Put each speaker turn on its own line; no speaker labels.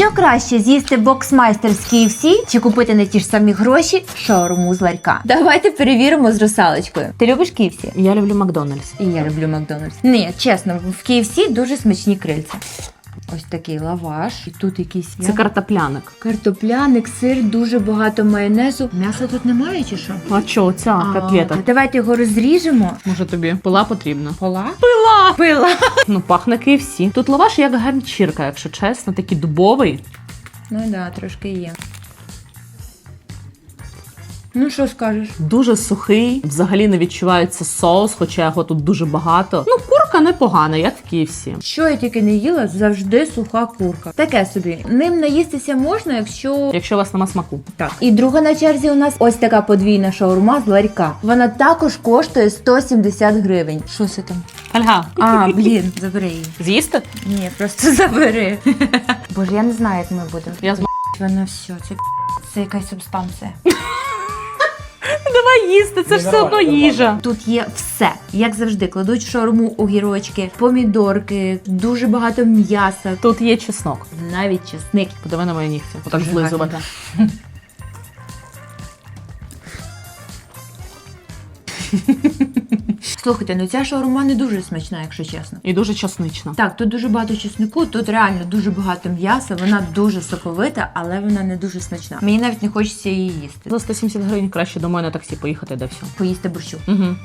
Що краще з'їсти боксмайстер з KFC чи купити на ті ж самі гроші шаурму з ларька? Давайте перевіримо з русалочкою. Ти любиш KFC?
Я люблю Макдональдс.
І я люблю Макдональдс. Ні, чесно, в KFC дуже смачні крильця. Ось такий лаваш, і тут якийсь
Це картопляник.
картопляник, сир, дуже багато майонезу. М'яса тут немає чи що?
А що, ця котлета?
Давайте його розріжемо.
Може тобі пила потрібна?
Пола? Пила! Пила.
Ну, пахне KFC. Тут лаваш як ганчірка, якщо чесно, такий дубовий.
Ну так, да, трошки є. Ну, що скажеш?
Дуже сухий, взагалі не відчувається соус, хоча його тут дуже багато. Ну, курка непогана, як в KFC.
Що я тільки не їла, завжди суха курка. Таке собі. Ним наїстися можна, якщо.
Якщо у вас нема смаку.
Так. І друга на черзі у нас ось така подвійна шаурма з ларька. Вона також коштує 170 гривень. Що це там?
Альга,
А, блін, забери її.
з'їсти?
Ні, просто забери. Боже, я не знаю, як ми будемо.
Я з
Вона все, це, це якась субстанція.
Давай їсти, це ж все одно їжа.
Тут є все, як завжди, кладуть в шаурму огірочки, помідорки, дуже багато м'яса,
Тут є чеснок.
навіть чесник.
Подиви на мої нігті. Отак
Дуже
злизувати.
гарно, Слухайте, ну ця шаурма не дуже смачна, якщо чесно.
І дуже чеснична.
Так, тут дуже багато чеснику, тут реально дуже багато м'яса, вона дуже соковита, але вона не дуже смачна. Мені навіть не хочеться її їсти.
За 170 гривень краще до на таксі поїхати, де все.
Поїсти борщу.
Угу.